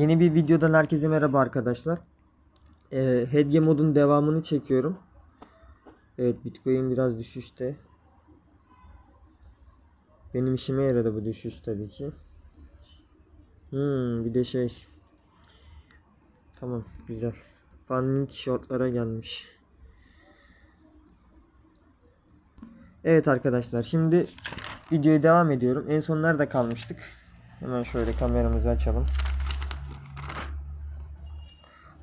Yeni bir videodan herkese merhaba arkadaşlar. Ee, Hedge modun devamını çekiyorum. Evet Bitcoin biraz düşüşte. Benim işime yaradı bu düşüş tabii ki. Hmm, bir de şey. Tamam güzel. Funding shortlara gelmiş. Evet arkadaşlar şimdi videoya devam ediyorum. En son nerede kalmıştık? Hemen şöyle kameramızı açalım.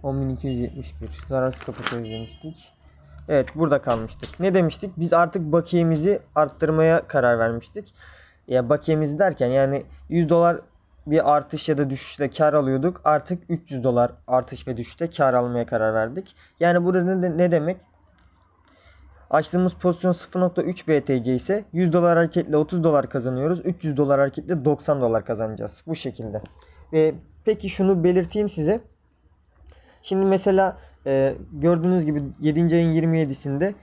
10.271 zararsız kapatıyoruz demiştik. Evet burada kalmıştık. Ne demiştik? Biz artık bakiyemizi arttırmaya karar vermiştik. Ya bakiyemizi derken yani 100 dolar bir artış ya da düşüşle kar alıyorduk. Artık 300 dolar artış ve düşüşte kar almaya karar verdik. Yani burada ne, demek? Açtığımız pozisyon 0.3 BTC ise 100 dolar hareketle 30 dolar kazanıyoruz. 300 dolar hareketle 90 dolar kazanacağız. Bu şekilde. Ve peki şunu belirteyim size. Şimdi mesela e, gördüğünüz gibi 7. ayın 27'sinde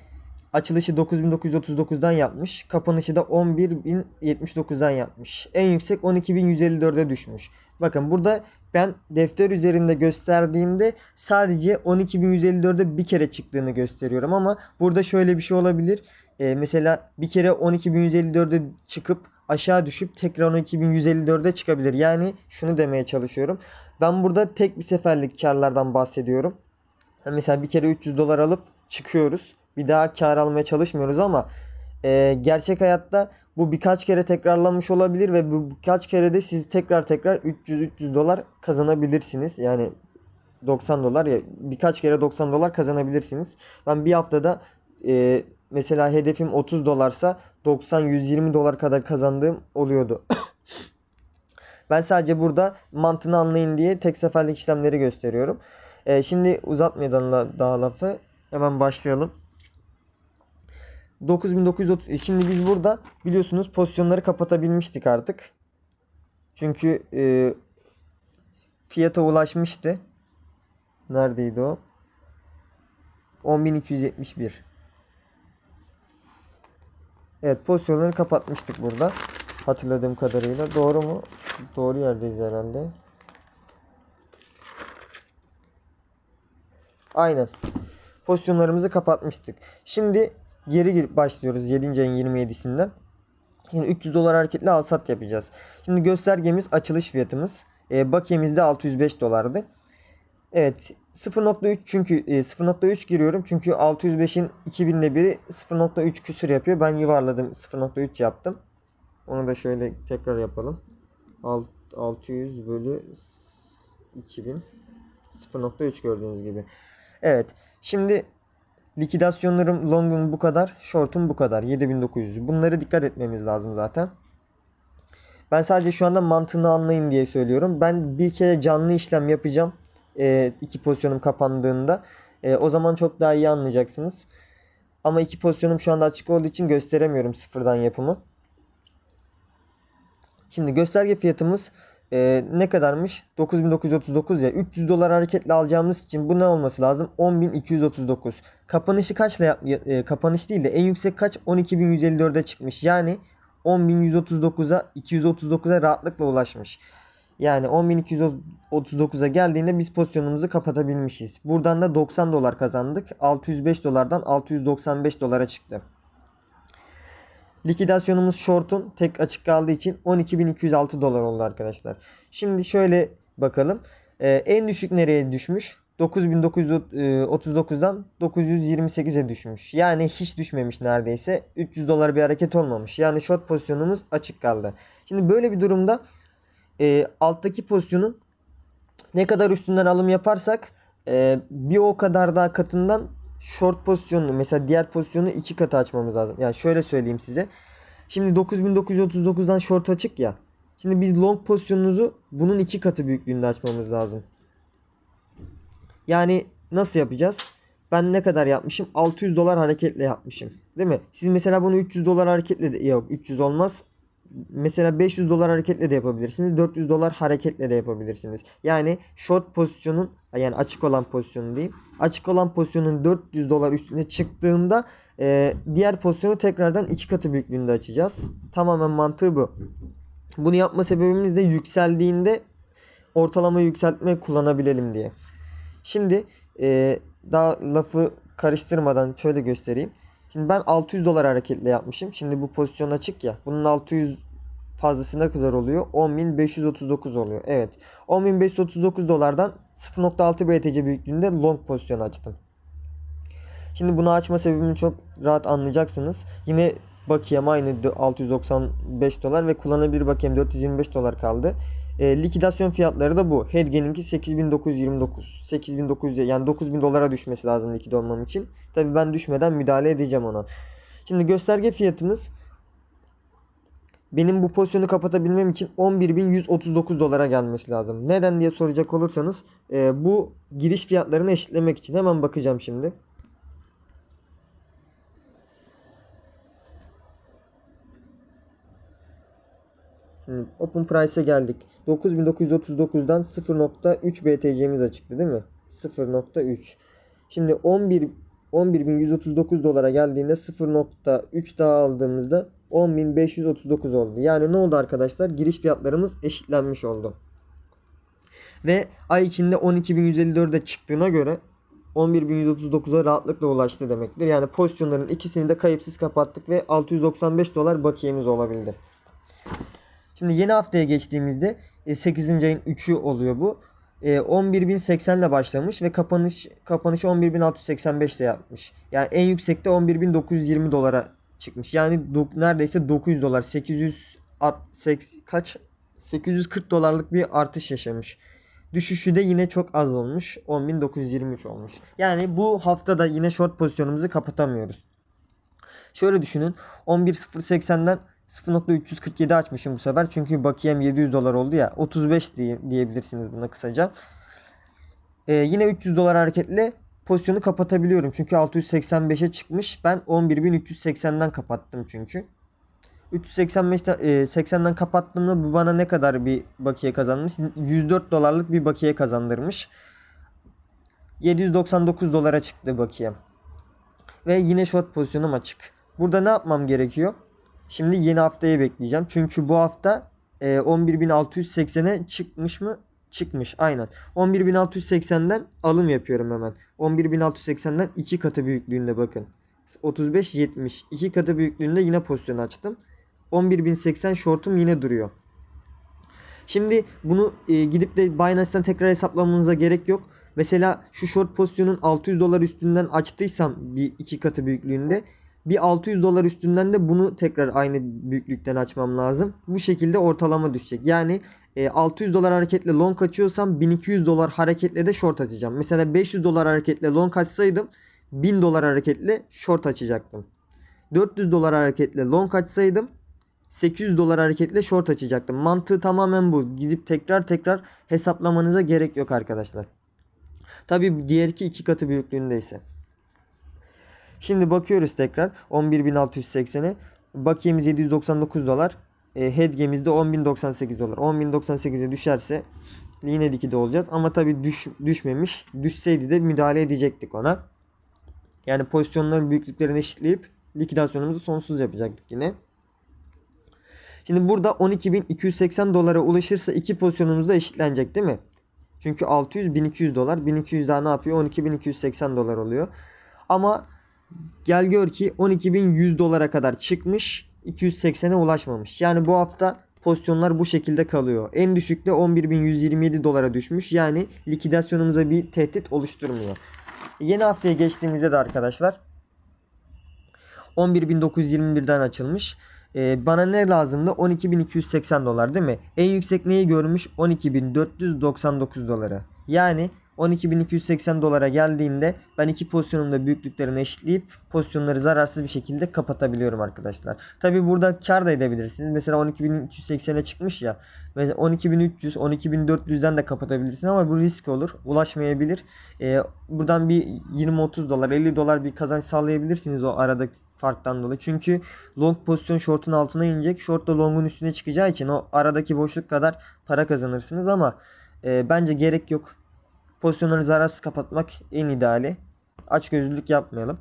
açılışı 9939'dan yapmış. Kapanışı da 11079'dan yapmış. En yüksek 12154'e düşmüş. Bakın burada ben defter üzerinde gösterdiğimde sadece 12154'e bir kere çıktığını gösteriyorum ama burada şöyle bir şey olabilir. E, mesela bir kere 12154'e çıkıp aşağı düşüp tekrar 12154'e çıkabilir. Yani şunu demeye çalışıyorum. Ben burada tek bir seferlik karlardan bahsediyorum. Mesela bir kere 300 dolar alıp çıkıyoruz. Bir daha kar almaya çalışmıyoruz ama e, gerçek hayatta bu birkaç kere tekrarlanmış olabilir ve bu birkaç kere de siz tekrar tekrar 300-300 dolar kazanabilirsiniz. Yani 90 dolar ya birkaç kere 90 dolar kazanabilirsiniz. Ben bir haftada e, mesela hedefim 30 dolarsa 90-120 dolar kadar kazandığım oluyordu. ben sadece burada mantığını anlayın diye tek seferlik işlemleri gösteriyorum. E, şimdi uzatmadan daha lafı hemen başlayalım. 9930 e, şimdi biz burada biliyorsunuz pozisyonları kapatabilmiştik artık. Çünkü e, fiyata ulaşmıştı. Neredeydi o? 10.271. Evet pozisyonları kapatmıştık burada. Hatırladığım kadarıyla. Doğru mu? Doğru yerdeyiz herhalde. Aynen. Pozisyonlarımızı kapatmıştık. Şimdi geri başlıyoruz 7. ayın 27'sinden. Şimdi 300 dolar hareketli al sat yapacağız. Şimdi göstergemiz açılış fiyatımız. E, bakiyemiz de 605 dolardı. Evet 0.3 çünkü e, 0.3 giriyorum çünkü 605'in 2000'de biri 0.3 küsür yapıyor. Ben yuvarladım 0.3 yaptım. Onu da şöyle tekrar yapalım. Alt- 600 bölü 2000 0.3 gördüğünüz gibi. Evet. Şimdi likidasyonlarım long'um bu kadar, short'um bu kadar. 7900. Bunları dikkat etmemiz lazım zaten. Ben sadece şu anda mantığını anlayın diye söylüyorum. Ben bir kere canlı işlem yapacağım. Ee, iki pozisyonum kapandığında. Ee, o zaman çok daha iyi anlayacaksınız. Ama iki pozisyonum şu anda açık olduğu için gösteremiyorum sıfırdan yapımı. Şimdi gösterge fiyatımız e, ne kadarmış? 9939 ya. 300 dolar hareketle alacağımız için bu ne olması lazım? 10239. Kapanışı kaçla yap- e, kapanış değil de en yüksek kaç? 12154'e çıkmış. Yani 10139'a 239'a rahatlıkla ulaşmış. Yani 10239'a geldiğinde biz pozisyonumuzu kapatabilmişiz. Buradan da 90 dolar kazandık. 605 dolardan 695 dolara çıktı. Likidasyonumuz short'un tek açık kaldığı için 12.206 dolar oldu arkadaşlar. Şimdi şöyle bakalım. Ee, en düşük nereye düşmüş? 9939'dan 928'e düşmüş. Yani hiç düşmemiş neredeyse. 300 dolar bir hareket olmamış. Yani short pozisyonumuz açık kaldı. Şimdi böyle bir durumda e, alttaki pozisyonun ne kadar üstünden alım yaparsak e, bir o kadar daha katından short pozisyonunu mesela diğer pozisyonu iki katı açmamız lazım. Yani şöyle söyleyeyim size. Şimdi 9939'dan short açık ya. Şimdi biz long pozisyonumuzu bunun iki katı büyüklüğünde açmamız lazım. Yani nasıl yapacağız? Ben ne kadar yapmışım? 600 dolar hareketle yapmışım. Değil mi? Siz mesela bunu 300 dolar hareketle de yok 300 olmaz. Mesela 500 dolar hareketle de yapabilirsiniz. 400 dolar hareketle de yapabilirsiniz. Yani short pozisyonun yani açık olan pozisyonu diyeyim. Açık olan pozisyonun 400 dolar üstüne çıktığında e, diğer pozisyonu tekrardan iki katı büyüklüğünde açacağız. Tamamen mantığı bu. Bunu yapma sebebimiz de yükseldiğinde ortalama yükseltme kullanabilelim diye. Şimdi e, daha lafı karıştırmadan şöyle göstereyim. Şimdi ben 600 dolar hareketle yapmışım. Şimdi bu pozisyon açık ya. Bunun 600 fazlası ne kadar oluyor? 10.539 oluyor. Evet. 10.539 dolardan 0.6 BTC büyüklüğünde long pozisyon açtım. Şimdi bunu açma sebebini çok rahat anlayacaksınız. Yine bakiyem aynı 695 dolar ve kullanılabilir bakiyem 425 dolar kaldı. E, likidasyon fiyatları da bu. Hedge'ninki 8929. 8900 yani 9000 dolara düşmesi lazım likid olmam için. Tabi ben düşmeden müdahale edeceğim ona. Şimdi gösterge fiyatımız benim bu pozisyonu kapatabilmem için 11.139 dolara gelmesi lazım. Neden diye soracak olursanız e, bu giriş fiyatlarını eşitlemek için hemen bakacağım şimdi. Open Price'e geldik. 9939'dan 0.3 BTC'miz açıktı değil mi? 0.3. Şimdi 11 11.139 dolara geldiğinde 0.3 daha aldığımızda 10.539 oldu. Yani ne oldu arkadaşlar? Giriş fiyatlarımız eşitlenmiş oldu. Ve ay içinde 12.154'e çıktığına göre 11.139'a rahatlıkla ulaştı demektir. Yani pozisyonların ikisini de kayıpsız kapattık ve 695 dolar bakiyemiz olabildi. Şimdi yeni haftaya geçtiğimizde 8. ayın 3'ü oluyor bu. 11.080 ile başlamış ve kapanış kapanışı 11.685 ile yapmış. Yani en yüksekte 11.920 dolara çıkmış. Yani do, neredeyse 900 dolar 800 at, 8, kaç 840 dolarlık bir artış yaşamış. Düşüşü de yine çok az olmuş. 10.923 olmuş. Yani bu hafta da yine short pozisyonumuzu kapatamıyoruz. Şöyle düşünün. 11.080'den 0.347 açmışım bu sefer. Çünkü bakiyem 700 dolar oldu ya. 35 diye, diyebilirsiniz buna kısaca. Ee, yine 300 dolar hareketle pozisyonu kapatabiliyorum. Çünkü 685'e çıkmış. Ben 11.380'den kapattım çünkü. 385'ten e, 80'den kapattığımda bu bana ne kadar bir bakiye kazanmış? 104 dolarlık bir bakiye kazandırmış. 799 dolara çıktı bakiyem. Ve yine short pozisyonum açık. Burada ne yapmam gerekiyor? Şimdi yeni haftayı bekleyeceğim. Çünkü bu hafta e, 11.680'e çıkmış mı? Çıkmış aynen. 11.680'den alım yapıyorum hemen. 11.680'den 2 katı büyüklüğünde bakın. 35 70 2 katı büyüklüğünde yine pozisyon açtım. 11.080 shortum yine duruyor. Şimdi bunu e, gidip de Binance'ten tekrar hesaplamanıza gerek yok. Mesela şu short pozisyonun 600 dolar üstünden açtıysam bir iki katı büyüklüğünde bir 600 dolar üstünden de bunu tekrar aynı büyüklükten açmam lazım. Bu şekilde ortalama düşecek. Yani e, 600 dolar hareketle long açıyorsam 1200 dolar hareketle de short açacağım. Mesela 500 dolar hareketle long açsaydım 1000 dolar hareketle short açacaktım. 400 dolar hareketle long açsaydım 800 dolar hareketle short açacaktım. Mantığı tamamen bu. Gidip tekrar tekrar hesaplamanıza gerek yok arkadaşlar. Tabi diğer iki iki katı büyüklüğündeyse. Şimdi bakıyoruz tekrar 11.680'e. Bakiyemiz 799 dolar. E, headgame'imiz de 10.098 dolar. 10.098'e düşerse yine likide olacağız. Ama tabi düş, düşmemiş. Düşseydi de müdahale edecektik ona. Yani pozisyonların büyüklüklerini eşitleyip likidasyonumuzu sonsuz yapacaktık yine. Şimdi burada 12.280 dolara ulaşırsa iki pozisyonumuz da eşitlenecek değil mi? Çünkü 600 1200 dolar. 1200 daha ne yapıyor? 12.280 dolar oluyor. Ama gel gör ki 12.100 dolara kadar çıkmış. 280'e ulaşmamış. Yani bu hafta pozisyonlar bu şekilde kalıyor. En düşükte 11.127 dolara düşmüş. Yani likidasyonumuza bir tehdit oluşturmuyor. Yeni haftaya geçtiğimizde de arkadaşlar 11.921'den açılmış. Ee, bana ne lazımdı? 12.280 dolar değil mi? En yüksek neyi görmüş? 12.499 doları. Yani 12.280 dolara geldiğinde ben iki pozisyonumda büyüklüklerini eşitleyip pozisyonları zararsız bir şekilde kapatabiliyorum arkadaşlar. Tabi burada kar da edebilirsiniz. Mesela 12.280'e çıkmış ya. Ve 12.300, 12.400'den de kapatabilirsiniz ama bu risk olur. Ulaşmayabilir. Ee, buradan bir 20-30 dolar, 50 dolar bir kazanç sağlayabilirsiniz o arada farktan dolayı. Çünkü long pozisyon short'un altına inecek. Short da long'un üstüne çıkacağı için o aradaki boşluk kadar para kazanırsınız ama e, bence gerek yok. Pozisyonları zararsız kapatmak en ideali. Aç gözlülük yapmayalım.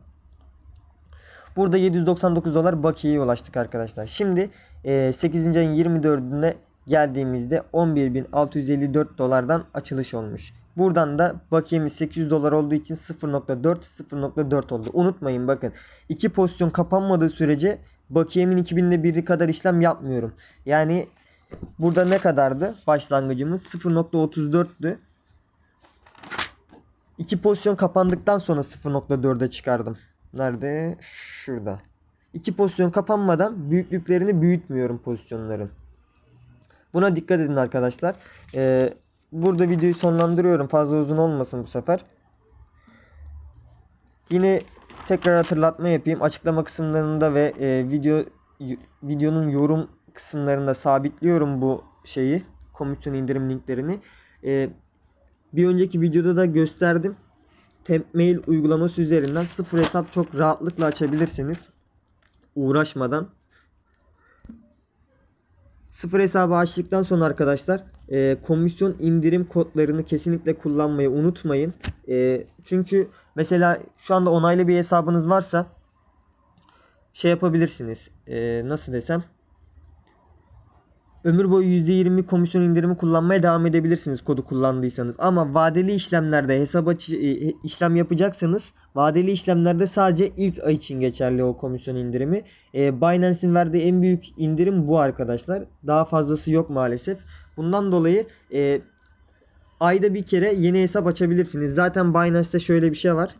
Burada 799 dolar bakiyeye ulaştık arkadaşlar. Şimdi e, 8. ayın 24'ünde geldiğimizde 11.654 dolardan açılış olmuş. Buradan da bakiyemiz 800 dolar olduğu için 0.4 0.4 oldu. Unutmayın bakın iki pozisyon kapanmadığı sürece bakiyemin 2000'de biri kadar işlem yapmıyorum. Yani burada ne kadardı başlangıcımız 0.34'tü. İki pozisyon kapandıktan sonra 0.4'e çıkardım. Nerede? Şurada. İki pozisyon kapanmadan büyüklüklerini büyütmüyorum pozisyonların. Buna dikkat edin arkadaşlar. Ee, burada videoyu sonlandırıyorum. Fazla uzun olmasın bu sefer. Yine tekrar hatırlatma yapayım. Açıklama kısımlarında ve e, video videonun yorum kısımlarında sabitliyorum bu şeyi. Komisyon indirim linklerini. E, bir önceki videoda da gösterdim. Tempmail uygulaması üzerinden sıfır hesap çok rahatlıkla açabilirsiniz. Uğraşmadan. Sıfır hesabı açtıktan sonra arkadaşlar e, komisyon indirim kodlarını kesinlikle kullanmayı unutmayın. E, çünkü mesela şu anda onaylı bir hesabınız varsa şey yapabilirsiniz. E, nasıl desem ömür boyu %20 komisyon indirimi kullanmaya devam edebilirsiniz kodu kullandıysanız. Ama vadeli işlemlerde hesap açı, e, işlem yapacaksanız vadeli işlemlerde sadece ilk ay için geçerli o komisyon indirimi. E, Binance'in verdiği en büyük indirim bu arkadaşlar. Daha fazlası yok maalesef. Bundan dolayı e, ayda bir kere yeni hesap açabilirsiniz. Zaten Binance'te şöyle bir şey var.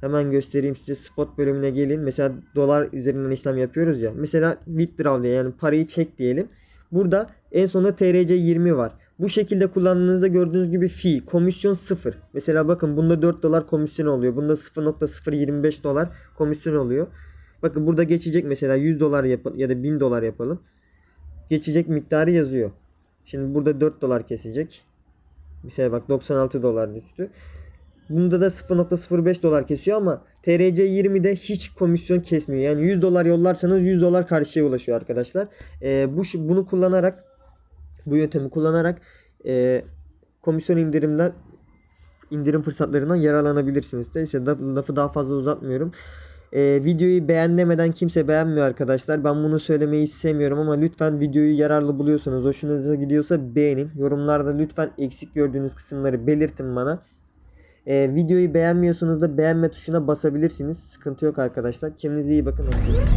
Hemen göstereyim size spot bölümüne gelin. Mesela dolar üzerinden işlem yapıyoruz ya. Mesela withdraw diye yani parayı çek diyelim. Burada en sonunda TRC20 var. Bu şekilde kullandığınızda gördüğünüz gibi fee, komisyon 0. Mesela bakın bunda 4 dolar komisyon oluyor. Bunda 0.025 dolar komisyon oluyor. Bakın burada geçecek mesela 100 dolar ya da 1000 dolar yapalım. Geçecek miktarı yazıyor. Şimdi burada 4 dolar kesecek. Mesela bak 96 dolar düştü. Bunda da 0.05 dolar kesiyor ama TRC20'de hiç komisyon kesmiyor. Yani 100 dolar yollarsanız 100 dolar karşıya ulaşıyor arkadaşlar. Ee, bu bunu kullanarak bu yöntemi kullanarak e, komisyon indirimden indirim fırsatlarından yararlanabilirsiniz. Neyse laf- lafı daha fazla uzatmıyorum. Ee, videoyu beğen demeden kimse beğenmiyor arkadaşlar. Ben bunu söylemeyi sevmiyorum ama lütfen videoyu yararlı buluyorsanız, hoşunuza gidiyorsa beğenin. Yorumlarda lütfen eksik gördüğünüz kısımları belirtin bana. Ee, videoyu beğenmiyorsanız da beğenme tuşuna basabilirsiniz. Sıkıntı yok arkadaşlar. Kendinize iyi bakın. Hoşçakalın.